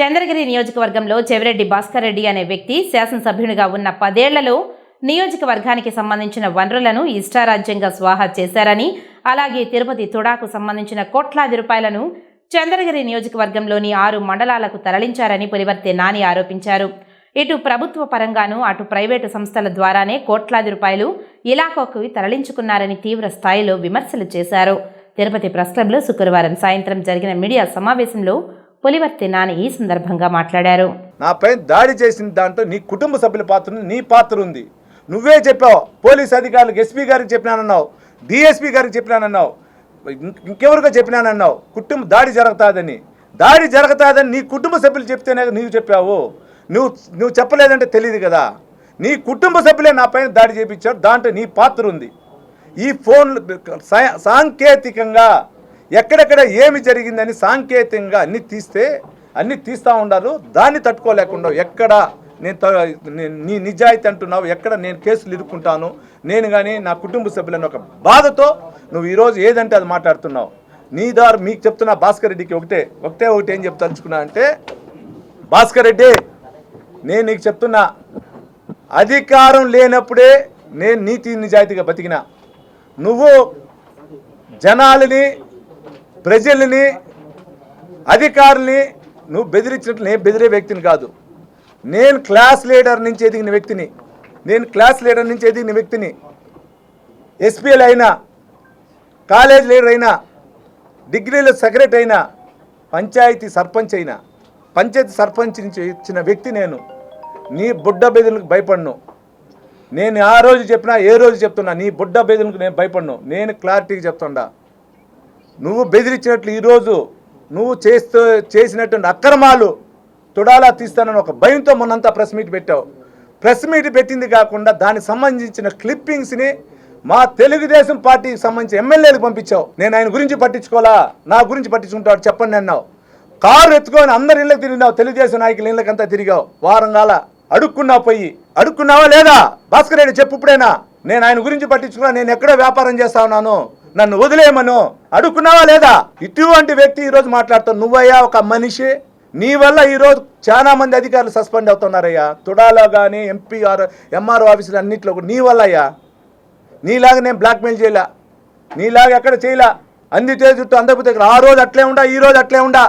చంద్రగిరి నియోజకవర్గంలో చెవిరెడ్డి భాస్కర్ రెడ్డి అనే వ్యక్తి శాసనసభ్యునిగా ఉన్న పదేళ్ళలో నియోజకవర్గానికి సంబంధించిన వనరులను ఇష్టారాజ్యంగా స్వాహా చేశారని అలాగే తిరుపతి తుడాకు సంబంధించిన కోట్లాది రూపాయలను చంద్రగిరి నియోజకవర్గంలోని ఆరు మండలాలకు తరలించారని పులివర్తి నాని ఆరోపించారు. ఇటు ప్రభుత్వ పరంగాను అటు ప్రైవేటు సంస్థల ద్వారానే కోట్లాది రూపాయలు ఇలాకాకు తరలించుకున్నారని తీవ్ర స్థాయిలో విమర్శలు చేశారు. తిరుపతి ప్రెస్ క్లబ్లో శుక్రవారం సాయంత్రం జరిగిన మీడియా సమావేశంలో పులివర్తి నాని ఈ సందర్భంగా మాట్లాడారు. నాపై దాడి చేసిన దాంట్లో నీ కుటుంబ సభ్యుల పాత్ర నీ పాత్ర ఉంది. నువ్వే చెప్పావు పోలీస్ అధికారులకు ఎస్పీ గారికి చెప్పినానన్నావు డిఎస్పీ గారికి చెప్పినానన్నావు ఇంకెవరికో చెప్పినానన్నావు కుటుంబ దాడి జరుగుతుందని. దాడి జరుగుతుందని నీ కుటుంబ సభ్యులు చెప్తేనే నీవు చెప్పావు. నువ్వు నువ్వు చెప్పలేదంటే తెలియదు కదా. నీ కుటుంబ సభ్యులే నా పైన దాడి చేయించారు దాంట్లో నీ పాత్ర ఉంది. ఈ ఫోన్ సాంకేతికంగా ఎక్కడెక్కడ ఏమి జరిగిందని సాంకేతికంగా అన్ని తీస్తే అన్ని తీస్తూ ఉండాలి దాన్ని తట్టుకోలేకుండా ఎక్కడ నేను నీ నిజాయితీ అంటున్నావు ఎక్కడ నేను కేసులు ఇరుక్కుంటాను నేను కానీ నా కుటుంబ సభ్యులను ఒక బాధతో నువ్వు ఈరోజు ఏదంటే అది మాట్లాడుతున్నావు. నీ దారు మీకు చెప్తున్నా భాస్కర్ రెడ్డికి ఒకటే ఒకటే ఒకటి ఏం చెప్తలుచుకున్నా అంటే భాస్కర్ రెడ్డి నేను నీకు చెప్తున్నా అధికారం లేనప్పుడే నేను నీతి నిజాయితీగా బతికినా. నువ్వు జనాలని ప్రజల్ని అధికారుల్ని నువ్వు బెదిరించినట్లు నేను బెదిరే వ్యక్తిని కాదు. నేను క్లాస్ లీడర్ నుంచి ఎదిగిన వ్యక్తిని. నేను క్లాస్ లీడర్ నుంచి ఎదిగిన వ్యక్తిని. ఎస్పీఎల్ అయినా కాలేజ్ లీడర్ అయినా డిగ్రీలో సెక్రటరీ అయినా పంచాయతీ సర్పంచ్ అయినా పంచాయతీ సర్పంచ్ నుంచి ఇచ్చిన వ్యక్తి నేను. నీ బుడ్డ బెదిలకు భయపడను. నేను ఆ రోజు చెప్పినా ఏ రోజు చెప్తున్నా నీ బుడ్డ బెదిలకు నేను భయపడను. నేను క్లారిటీగా చెప్తుండా. నువ్వు బెదిరించినట్లు ఈరోజు నువ్వు చేస్తూ చేసినటువంటి అక్రమాలు తుడాలా తీస్తానని ఒక భయంతో మొన్నంతా ప్రెస్ మీట్ పెట్టావు. ప్రెస్ మీట్ పెట్టింది కాకుండా దానికి సంబంధించిన క్లిప్పింగ్స్ని మా తెలుగుదేశం పార్టీకి సంబంధించి ఎమ్మెల్యేలకు పంపించావు. నేను ఆయన గురించి పట్టించుకోవాలా? నా గురించి పట్టించుకుంటాడు చెప్పండి అన్నావు. కారు ఎత్తుకొని అందరి ఇళ్ళకి తిరిగినావు తెలుగుదేశం నాయకుల ఇళ్ళకంతా తిరిగావు. వారం కాల అడుక్కున్నావు పోయి అడుక్కున్నావా లేదా? భాస్కర్ రెడ్డి చెప్పు ఇప్పుడైనా? నేను ఆయన గురించి పట్టించుకున్నా నేను ఎక్కడో వ్యాపారం చేస్తా ఉన్నాను. నన్ను వదిలేయమను అడుక్కున్నావా లేదా? ఇటువంటి వ్యక్తి ఈరోజు మాట్లాడుతావు నువ్వయ్యా ఒక మనిషి. నీ వల్ల ఈరోజు చాలా మంది అధికారులు సస్పెండ్ అవుతున్నారయ్యా. తుడాలో కానీ ఎంపీ ఆర్ ఎంఆర్ఓ ఆఫీసులు అన్నింటిలో కూడా నీ వల్ల అయ్యా నీలాగా నేను బ్లాక్మెయిల్ చేయలే. నీలాగా ఎక్కడ చేయలే. అందితే చుట్టూ అందకపోతే ఆ రోజు అట్లే ఉండా ఈ రోజు అట్లే ఉండా.